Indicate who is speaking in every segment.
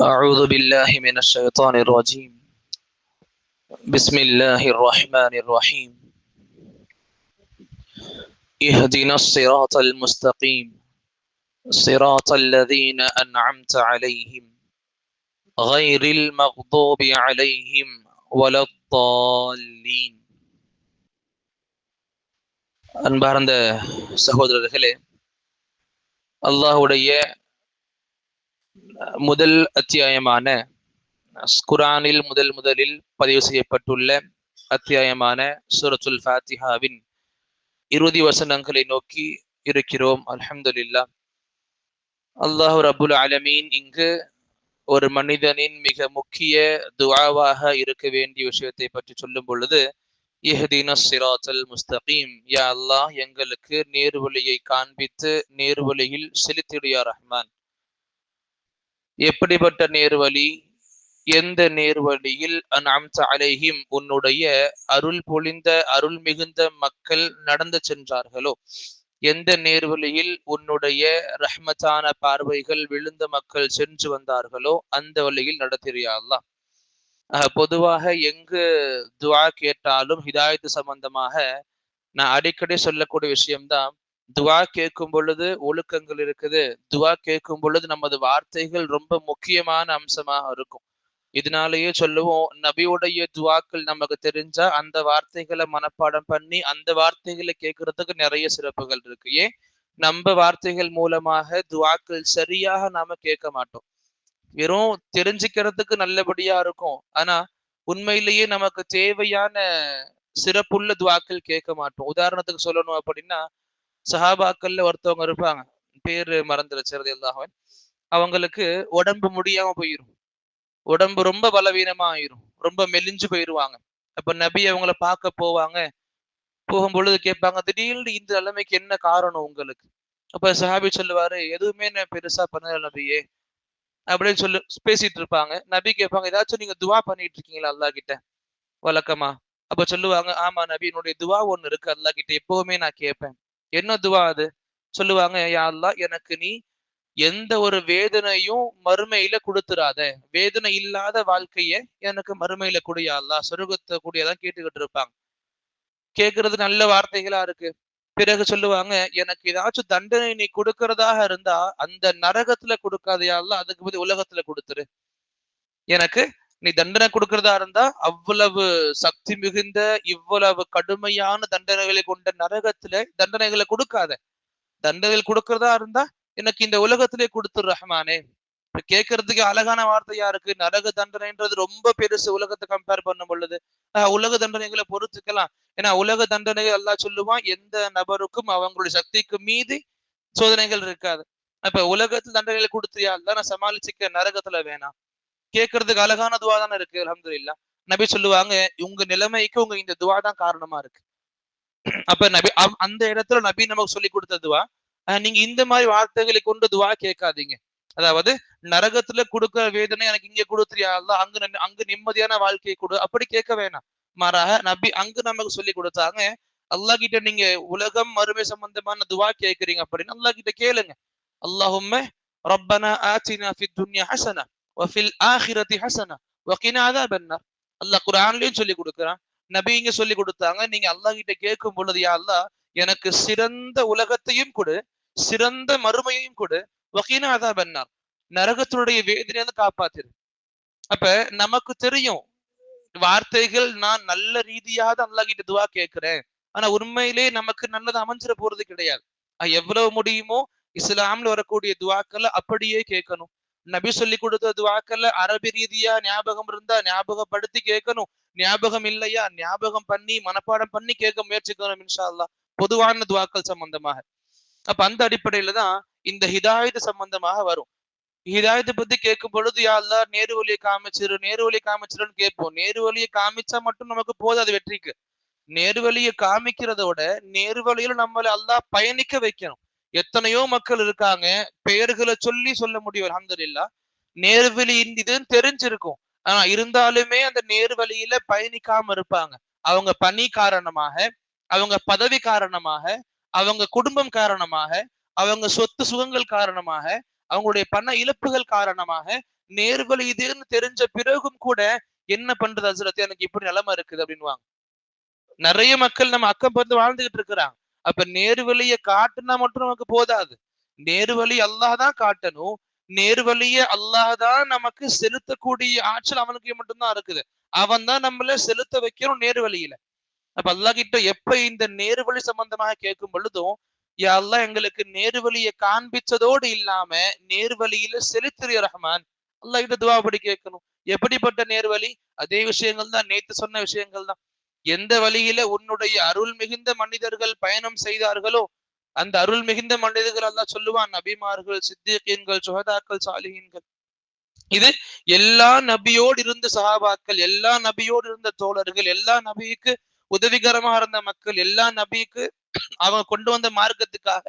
Speaker 1: أعوذ بالله من الشيطان الرجيم بسم الله الرحمن الرحيم اهدنا الصراط المستقيم صراط الذين أنعمت عليهم غير المغضوب عليهم ولا الضالين அன்பார்ந்த சகோதரர்களே அல்லாஹுடைய முதல் அத்தியாயமான குரானில் முதல் முதலில் பதிவு செய்யப்பட்டுள்ள அத்தியாயமான சூரத்துல் ஃபாத்திஹாவின் இறுதி வசனங்களை நோக்கி இருக்கிறோம். அலமதுல்லா அல்லாஹு ரபுல் அலமீன் இங்கு ஒரு மனிதனின் மிக முக்கிய துவாவாக இருக்க வேண்டிய விஷயத்தை பற்றி சொல்லும் பொழுது இஹ்தீன சிராத்தல் முஸ்தகீம். யா அல்லாஹ் எங்களுக்கு நேர்வழியை காண்பித்து நேர்வழியில் செலுத்திடுயா ரஹ்மான். எப்படிப்பட்ட நேர்வழி? எந்த நேர்வழியில் அன்அம்த அலைஹிம்? உன்னுடைய அருள் பொழிந்த அருள் மிகுந்த மக்கள் நடந்து சென்றார்களோ? எந்த நேர்வழியில் உன்னுடைய ரஹ்மத்தான பார்வைகள் விழுந்த மக்கள் சென்று வந்தார்களோ? அந்த வழியில் நடத்திறியா பொதுவாக எங்கு துவா கேட்டாலும் ஹிதாயத்து சம்பந்தமாக நான் அடிக்கடி சொல்லக்கூடிய விஷயம்தான் துவா கேட்கும் பொழுது ஒழுக்கங்கள் இருக்குது. துவா கேட்கும் பொழுது நமது வார்த்தைகள் ரொம்ப முக்கியமான அம்சமாக இருக்கும். இதனாலேயே சொல்லுவோம் நபியுடைய துவாக்கள் நமக்கு தெரிஞ்சா அந்த வார்த்தைகளை மனப்பாடம் பண்ணி அந்த வார்த்தைகளை கேட்கறதுக்கு நிறைய சிறப்புகள் இருக்கு. ஏன்? நம்ம வார்த்தைகள் மூலமாக துவாக்கள் சரியாக நாம கேட்க மாட்டோம். வெறும் தெரிஞ்சுக்கிறதுக்கு நல்லபடியா இருக்கும். ஆனா உண்மையிலேயே நமக்கு தேவையான சிறப்புள்ள துவாக்கள் கேட்க மாட்டோம். உதாரணத்துக்கு சொல்லணும் அப்படின்னா சஹாபாக்கள்ல ஒருத்தவங்க இருப்பாங்க. பேரு மறந்துருச்சுறது எல்லாமே அவங்களுக்கு உடம்பு முடியாம போயிரும். உடம்பு ரொம்ப பலவீனமா ஆயிரும் ரொம்ப மெலிஞ்சு போயிருவாங்க. அப்ப நபி அவங்கள பார்க்க போவாங்க. போகும் பொழுது கேட்பாங்க திடீர்னு இந்த நிலைமைக்கு என்ன காரணம் உங்களுக்கு? அப்ப சஹாபி சொல்லுவாரு எதுவுமே நான் பெருசா பண்ணல நபியே. அப்படின்னு சொல்லு பேசிட்டு இருப்பாங்க. நபி கேட்பாங்க ஏதாச்சும் நீங்க துவா பண்ணிட்டு இருக்கீங்களா அல்லா கிட்ட? வழக்கமா. அப்ப சொல்லுவாங்க ஆமா நபி என்னுடைய துவா ஒண்ணு இருக்கு. அல்லா கிட்ட எப்பவுமே நான் கேட்பேன் என்ன துவா அது? சொல்லுவாங்க யா எனக்கு நீ எந்த ஒரு வேதனையும் மறுமையில கொடுத்துறாத. வேதனை இல்லாத வாழ்க்கைய எனக்கு மறுமையில குடியா சொருகத்தை கூடியதான் கேட்டுக்கிட்டு இருப்பாங்க. கேட்கறது நல்ல வார்த்தைகளா இருக்கு. பிறகு சொல்லுவாங்க எனக்கு ஏதாச்சும் தண்டனை நீ கொடுக்கறதாக இருந்தா அந்த நரகத்துல கொடுக்காதையால அதுக்கு பதில் உலகத்துல கொடுத்துரு. எனக்கு நீ தண்டனை கொடுக்கறதா இருந்தா அவ்வளவு சக்தி மிகுந்த இவ்வளவு கடுமையான தண்டனைகளை கொண்ட நரகத்துல தண்டனைகளை கொடுக்காத. தண்டனைகள் கொடுக்கறதா இருந்தா எனக்கு இந்த உலகத்திலே கொடுத்துரு ரஹ்மானே. கேட்கறதுக்கு அழகான வார்த்தையா இருக்கு நரக தண்டனைன்றது ரொம்ப பெருசு உலகத்தை கம்பேர் பண்ணும் பொழுது. உலக தண்டனைகளை பொறுத்துக்கலாம். ஏன்னா உலக தண்டனைகள் எல்லாம் சொல்லுவான் எந்த நபருக்கும் அவங்களுடைய சக்திக்கு மீதி சோதனைகள் இருக்காது. அப்ப உலகத்துல தண்டனைகளை கொடுத்தியா? நான் சமாளிச்சுக்க நரகத்துல வேணாம். கேட்கறதுக்கு அழகான துவா தானே இருக்கு அலமது இல்லா நபி சொல்லுவாங்க உங்க நிலைமைக்கு உங்க இந்த துவா தான் காரணமா இருக்கு. அப்ப நபி அந்த இடத்துல நபி நமக்கு சொல்லி கொடுத்த துவா நீங்க இந்த மாதிரி வார்த்தைகளை கொண்டு துவா கேட்காதீங்க. அதாவது நரகத்துல கொடுக்கிற வேதனை எனக்கு இங்க கொடுத்துறியா? அங்கு அங்கு நிம்மதியான வாழ்க்கையை கொடு. அப்படி கேட்க வேணாம். மாறாக நபி அங்கு நமக்கு சொல்லி கொடுத்தாங்க அல்லா கிட்ட நீங்க உலகம் மறுமை சம்பந்தமான துவா கேட்கறீங்க அப்படின்னு அல்லா கிட்ட கேளுங்க. அல்லாஹுமே ரப்பனா ஆச்சினா ஃபி துன்யா ஹசனா. வஃபில் ஆஹிரதி ஹசனா வகினா அதாபன்னார் அல்லாஹ் குர்ஆன்லயும் சொல்லி கொடுக்குறான் நபி இங்க சொல்லி கொடுத்தாங்க நீங்க அல்லாஹ் கிட்ட கேட்கும் பொழுது யா அல்லாஹ் எனக்கு சிறந்த உலகத்தையும் கொடு சிறந்த மறுமையையும் கொடு. வகீனா அதாபன்னார் நரகத்தினுடைய வேதனையை காப்பாத்திரு. அப்ப நமக்கு தெரியும் வார்த்தைகள் நான் நல்ல ரீதியாக அல்லாஹ் கிட்ட துவா கேட்கிறேன். ஆனா உண்மையிலே நமக்கு நல்லது அமைஞ்சிட போறது கிடையாது. எவ்வளவு முடியுமோ இஸ்லாம்ல வரக்கூடிய துவாக்களை அப்படியே கேட்கணும். நபி சொல்லி கொடுத்த துவாக்கல்ல அரபி ரீதியா ஞாபகம் இருந்தா ஞாபகப்படுத்தி கேட்கணும் ஞாபகம் இல்லையா ஞாபகம் பண்ணி மனப்பாடம் பண்ணி கேட்க முயற்சிக்கணும் இன்ஷா அல்லா பொதுவான துவாக்கள் சம்பந்தமாக அப்ப அந்த அடிப்படையில தான் இந்த ஹிதாயத்து சம்பந்தமாக வரும் ஹிதாயத்தை பத்தி கேட்கும் பொழுது யாழ்லா நேரு வழியை காமிச்சிரு நேரு வழியை காமிச்சிருன்னு கேட்போம் நேரு வழியை காமிச்சா மட்டும் நமக்கு போதாது வெற்றிக்கு நேரு வழியை காமிக்கிறதோட நேரு வழியில நம்மளை அல்லா பயணிக்க வைக்கணும் எத்தனையோ மக்கள் இருக்காங்க. பெயர்களை சொல்லி சொல்ல முடியும் அலமதுல்லா நேர்வழி இதுன்னு தெரிஞ்சிருக்கும். ஆனா இருந்தாலுமே அந்த நேர்வழியில பயணிக்காம இருப்பாங்க. அவங்க பணி காரணமாக அவங்க பதவி காரணமாக அவங்க குடும்பம் காரணமாக அவங்க சொத்து சுகங்கள் காரணமாக அவங்களுடைய பண இழப்புகள் காரணமாக நேர்வழி இதுன்னு தெரிஞ்ச பிறகும் கூட என்ன பண்றது அசுரத்தை எனக்கு இப்படி நிலைமை இருக்குது அப்படின்வாங்க நிறைய மக்கள் நம்ம அக்கம் பக்கத்து வாழ்ந்துகிட்டு இருக்கிறாங்க. அப்ப நேர்வழியை காட்டுனா மட்டும் நமக்கு போதாது. நேர்வழி அல்லாஹ் தான் காட்டணும். நேர்வழிய அல்லாஹ் தான் நமக்கு செலுத்தக்கூடிய ஆற்றல் அவனுக்கு மட்டும்தான் இருக்குது. அவன் தான் நம்மள செலுத்த வைக்கணும் நேர்வழியில. அப்ப அல்லாஹ் கிட்ட எப்ப இந்த நேர்வழி சம்பந்தமாக கேட்கும் பொழுதும் யா அல்லாஹ் எங்களுக்கு நேர்வழியை காண்பிச்சதோடு இல்லாம நேர்வழியில செலுத்திரிய ரஹ்மான்? அல்லாஹ் கிட்ட துவாபடி கேட்கணும். எப்படிப்பட்ட நேர்வழி? அதே விஷயங்கள் தான் நேத்து சொன்ன விஷயங்கள் தான். எந்த வழியில உன்னுடைய அருள் மிகுந்த மனிதர்கள் பயணம் செய்தார்களோ அந்த அருள் மிகுந்த மனிதர்கள் எல்லாம் சொல்லுவான் நபிமார்கள் சித்திகீன்கள் சுகதாக்கள் சாலிஹீன்கள். இது எல்லா நபியோடு இருந்த சகாபாக்கள் எல்லா நபியோடு இருந்த தோழர்கள் எல்லா நபிக்கு உதவிகரமாக இருந்த மக்கள் எல்லா நபிக்கு அவங்க கொண்டு வந்த மார்க்கத்துக்காக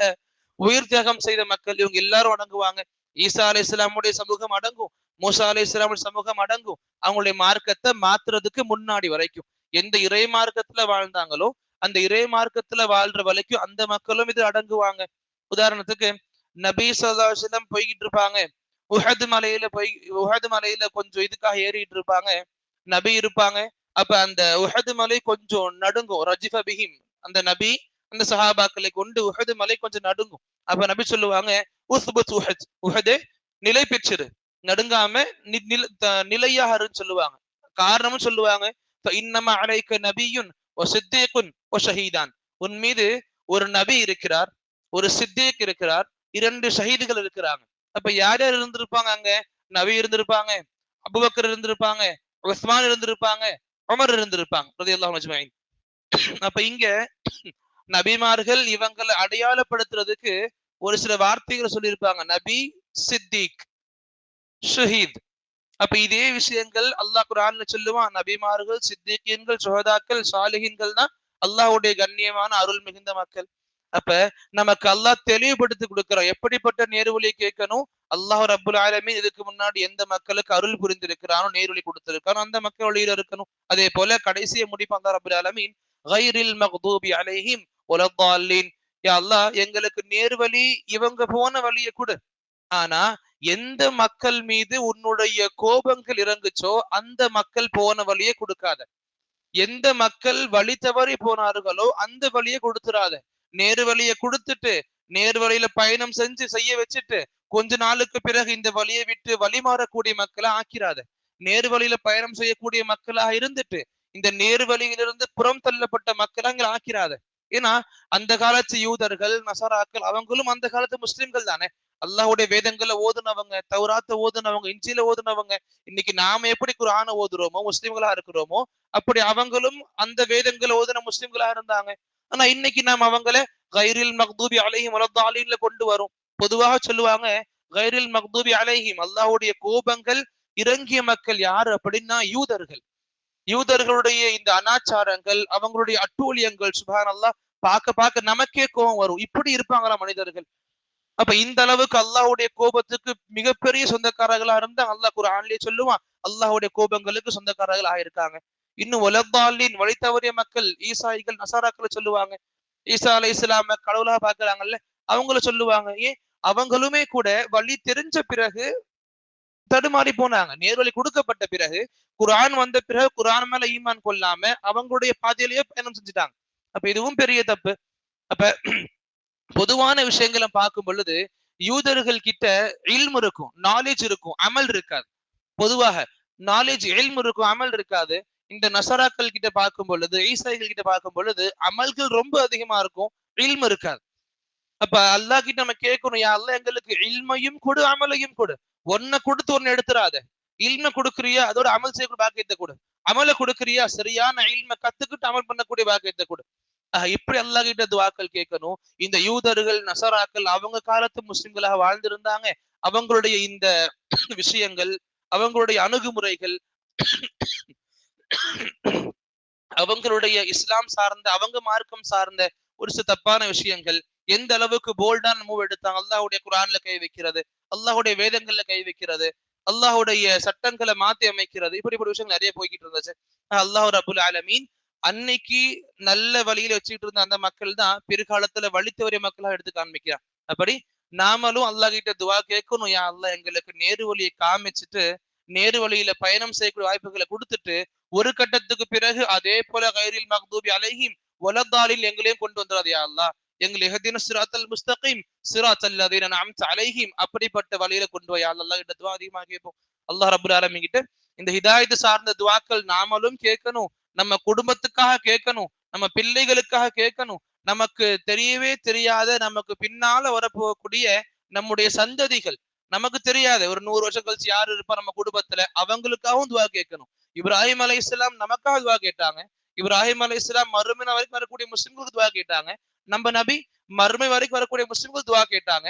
Speaker 1: உயிர் தியாகம் செய்த மக்கள் இவங்க எல்லாரும் அடங்குவாங்க. ஈசா அலி இஸ்லாமுடைய சமூகம் அடங்கும் மூசா அலி இஸ்லாமுடைய சமூகம் அடங்கும். அவங்களுடைய மார்க்கத்தை மாத்துறதுக்கு முன்னாடி வரைக்கும். எந்த இறை மார்க்கத்துல வாழ்ந்தாங்களோ அந்த இறை மார்க்கத்துல வாழ்ற வரைக்கும் அந்த மக்களும் இது அடங்குவாங்க. உதாரணத்துக்கு நபி சதாசிலம் போய்கிட்டு இருப்பாங்க. உஹது மலையில போய் உஹது மலையில கொஞ்சம் இதுக்காக ஏறிட்டு இருப்பாங்க. நபி இருப்பாங்க. அப்ப அந்த உஹது மலை கொஞ்சம் நடுங்கும். ரஜிஃப பிஹிம். அந்த நபி அந்த சஹாபாக்களை கொண்டு உஹது மலை கொஞ்சம் நடுங்கும். அப்ப நபி சொல்லுவாங்க உஸ்புத் உஹத். உஹதே நிலை பெற்றிரு நடுங்காம நிலையாக இருன்னு சொல்லுவாங்க. காரணமும் சொல்லுவாங்க. இன்னமா அலைக்க நபியுன் ஓ சித்தீக்குன் ஓ ஷஹீதான் உன் மீது ஒரு நபி இருக்கிறார் ஒரு சித்தீக் இருக்கிறார் இரண்டு ஷஹீதுகள் இருக்கிறாங்க. அப்ப யார் யார் இருந்திருப்பாங்க அங்க? நபி இருந்திருப்பாங்க அபுபக்கர் இருந்திருப்பாங்க உஸ்மான் இருந்திருப்பாங்க உமர் இருந்திருப்பாங்க ரதியல்லாஹு அப்ப இங்க நபிமார்கள் இவங்களை அடையாளப்படுத்துறதுக்கு ஒரு சில வார்த்தைகளை சொல்லியிருப்பாங்க. நபி சித்திக் ஷஹீத். அப்ப இதே விஷயங்கள் அல்லாஹ் குரான் சொல்லுவான். நபிமார்கள் சித்திகீன்கள் சுகதாக்கள் சாலிகின்கள் தான் அல்லாஹுடைய கண்ணியமான அருள் மிகுந்த மக்கள். அப்ப நமக்கு அல்லாஹ் தெளிவுபடுத்தி கொடுக்கிறோம். எப்படிப்பட்ட நேர்வழி கேட்கணும்? அல்லாஹ் ரபுல் ஆலமின் இதுக்கு முன்னாடி எந்த மக்களுக்கு அருள் புரிந்திருக்கிறானோ நேர்வழி கொடுத்திருக்கானோ அந்த மக்கள் வழியில இருக்கணும். அதே போல கடைசியை முடிப்பு அந்த ரபுல் ஆலமின் கைரில் மக்தூபி அலைஹிம் யா அல்லாஹ் எங்களுக்கு நேர்வழி இவங்க போன வழியை கொடு. ஆனா எந்த மக்கள் மீது உன்னுடைய கோபங்கள் இறங்குச்சோ அந்த மக்கள் போன வழியை கொடுக்காத. எந்த மக்கள் வழி தவறி போனார்களோ அந்த வழியை கொடுத்துடாத நேரு வழியை கொடுத்துட்டு நேர் வழியில பயணம் செஞ்சு செய்ய வச்சுட்டு கொஞ்ச நாளுக்கு பிறகு இந்த வழியை விட்டு வழி மாறக்கூடிய மக்களை ஆக்கிறாத. நேரு வழியில பயணம் செய்யக்கூடிய மக்களாக இருந்துட்டு இந்த நேரு வழியிலிருந்து புறம் தள்ளப்பட்ட மக்களை ஆக்கிறாத. ஏன்னா அந்த காலத்து யூதர்கள் நசராக்கள் அவங்களும் அந்த காலத்து முஸ்லிம்கள் தானே. அல்லாஹுடைய வேதங்களை ஓதுனவங்க தௌராத்த ஓதுனவங்க இஞ்சில ஓதுனவங்க இன்னைக்கு நாம எப்படி குரான ஓதுறோமோ முஸ்லிம்களா இருக்கிறோமோ அப்படி அவங்களும் அந்த வேதங்களை ஓதுன முஸ்லிம்களா இருந்தாங்க. ஆனா இன்னைக்கு நாம் அவங்கள கைரில் மக்தூபி அலைஹிம் அலத்தாலின்ல கொண்டு வரும். பொதுவாக சொல்லுவாங்க கைரில் மக்தூபி அலைஹிம் அல்லாஹுடைய கோபங்கள் இறங்கிய மக்கள் யாரு அப்படின்னா யூதர்கள். யூதர்களுடைய இந்த அனாச்சாரங்கள் அவங்களுடைய அட்டூழியங்கள் சுபான் அல்லா பார்க்க பார்க்க நமக்கே கோபம் வரும். இப்படி இருப்பாங்களா மனிதர்கள்? அப்ப இந்த அளவுக்கு அல்லாஹுடைய கோபத்துக்கு மிகப்பெரிய சொந்தக்காரர்களா இருந்தா அல்லாஹ் குரான்லயே சொல்லுவான் அல்லாஹுடைய கோபங்களுக்கு சொந்தக்காரர்கள் ஆயிருக்காங்க. இன்னும் உலகாலின் வழி தவறிய மக்கள் ஈசாயிகள் நசாராக்களை சொல்லுவாங்க. ஈசா அலை இஸ்லாம கடவுளா பாக்குறாங்கல்ல அவங்கள சொல்லுவாங்க. ஏன்? அவங்களுமே கூட வழி தெரிஞ்ச பிறகு தடுமாறி போனாங்க. நேர்வழி கொடுக்கப்பட்ட பிறகு குரான் வந்த பிறகு குரான் மேல ஈமான் கொள்ளாம அவங்களுடைய பாதையிலேயே பயணம் செஞ்சுட்டாங்க. அப்ப இதுவும் பெரிய தப்பு. அப்ப பொதுவான விஷயங்களை பார்க்கும் பொழுது யூதர்கள் கிட்ட இல்மு இருக்கும் நாலேஜ் இருக்கும் அமல் இருக்காது. பொதுவாக நாலேஜ் எல்மு இருக்கும் அமல் இருக்காது. இந்த நசராக்கள் கிட்ட பார்க்கும் பொழுது ஈசாய்கள் கிட்ட பார்க்கும் பொழுது அமல்கள் ரொம்ப அதிகமா இருக்கும் இல்மு இருக்காது. அப்ப அல்லாஹ் கிட்ட நம்ம கேட்கணும் யா அல்ல எங்களுக்கு இல்மையும் கொடு அமலையும் கொடு. ஒன்ன கொடுத்து ஒன்னு எடுத்துறாத. இல்ம கொடுக்குறியா அதோட அமல் செய்யக்கூடிய பாக்கியத்தை கொடு. அமலை கொடுக்குறியா சரியான இல்ம கத்துக்கிட்டு அமல் பண்ணக்கூடிய பாக்கியத்தை கொடு. இப்படி அல்லா கிட்ட துவாக்கள் கேட்கணும். இந்த யூதர்கள் நசராக்கள் அவங்க காலத்து முஸ்லிம்களாக வாழ்ந்திருந்தாங்க. அவங்களுடைய இந்த விஷயங்கள் அவங்களுடைய அணுகுமுறைகள் அவங்களுடைய இஸ்லாம் சார்ந்த அவங்க மார்க்கம் சார்ந்த ஒரு சில தப்பான விஷயங்கள் எந்த அளவுக்கு போல்டான மூவ் எடுத்தாங்க அல்லாஹுடைய குரான்ல கை வைக்கிறது. அல்லாஹுடைய வேதங்கள்ல கை வைக்கிறது அல்லாஹுடைய சட்டங்களை மாத்தி அமைக்கிறது இப்படிப்பட்ட விஷயங்கள் நிறைய போய்கிட்டு இருந்துச்சு. அல்லாஹு அபுல் ஆலமீன் அன்னைக்கு நல்ல வழியில வச்சுக்கிட்டு இருந்த அந்த மக்கள் தான் பிற்காலத்துல வழித்து தவறிய மக்களாக எடுத்து காண்பிக்கிறான். அப்படி நாமளும் அல்லாஹ் கிட்ட துவா கேட்கணும் யா அல்லாஹ் எங்களுக்கு நேரு வழியை காமிச்சிட்டு நேரு வழியில பயணம் செய்யக்கூடிய வாய்ப்புகளை கொடுத்துட்டு ஒரு கட்டத்துக்கு பிறகு அதே போல கைரில் மக்தூபி அலைஹிம் வலதாலில் எங்களையும் கொண்டு வந்துடாது யா அல்லாஹ். எங்களை எஹதின சிராத்தல் முஸ்தகீம் சிராத் அதீன அம்த அலைஹிம் அப்படிப்பட்ட வழியில கொண்டு போய் அல்லாஹ் கிட்ட துவா அதிகமாக கேட்போம். அல்லாஹ் ரபுல் ஆலமிங்கிட்ட இந்த ஹிதாயத்து சார்ந்த துவாக்கள் நாமளும் கேட்கணும் நம்ம குடும்பத்துக்காக கேட்கணும் நம்ம பிள்ளைகளுக்காக கேட்கணும். நமக்கு தெரியவே தெரியாத நமக்கு பின்னால வரப்போகக்கூடிய நம்முடைய சந்ததிகள் நமக்கு தெரியாத ஒரு நூறு வருஷம் கழிச்சு யாரு இருப்பா நம்ம குடும்பத்துல அவங்களுக்காகவும் துவா கேட்கணும். இப்ராஹிம் அலை இஸ்லாம் நமக்காக துவா கேட்டாங்க. இப்ராஹிம் அலை இஸ்லாம் மறுமை வரைக்கும் வரக்கூடிய முஸ்லிம்களுக்கு துவா கேட்டாங்க. நம்ம நபி மறுமை வரைக்கும் வரக்கூடிய முஸ்லிம்கள் துவா கேட்டாங்க.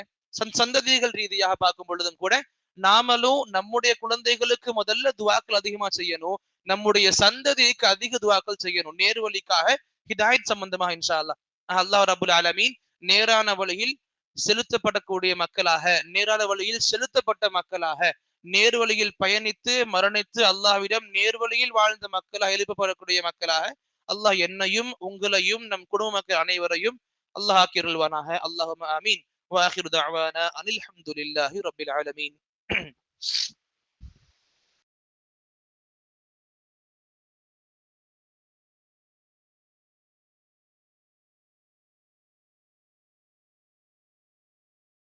Speaker 1: சந்ததிகள் ரீதியாக பார்க்கும் பொழுதும் கூட நாமளும் நம்முடைய குழந்தைகளுக்கு முதல்ல துவாக்கள் அதிகமா செய்யணும். நம்முடைய சந்ததிக்கு அதிக துவாக்கள் செய்யணும். நேர்வழிக்காக ஹிதாயத் சம்பந்தமாக இன்ஷா அல்லா அல்லாஹ் ரபுல் ஆலமீன் நேரான வழியில் செலுத்தப்படக்கூடிய மக்களாக நேரான வழியில் செலுத்தப்பட்ட மக்களாக நேர்வழியில் பயணித்து மரணித்து அல்லாஹ்விடம் நேர்வழியில் வாழ்ந்த மக்களாக எழுப்பப்படக்கூடிய மக்களாக அல்லாஹ் என்னையும் உங்களையும் நம் குடும்ப மக்கள் அனைவரையும் அல்லாஹ் ஆக்கிருள்வானாக அல்லாஹ் அமீன் வாஹிர் தாவானா அனில் அஹமதுல்லாஹி ரபில் ஆலமீன்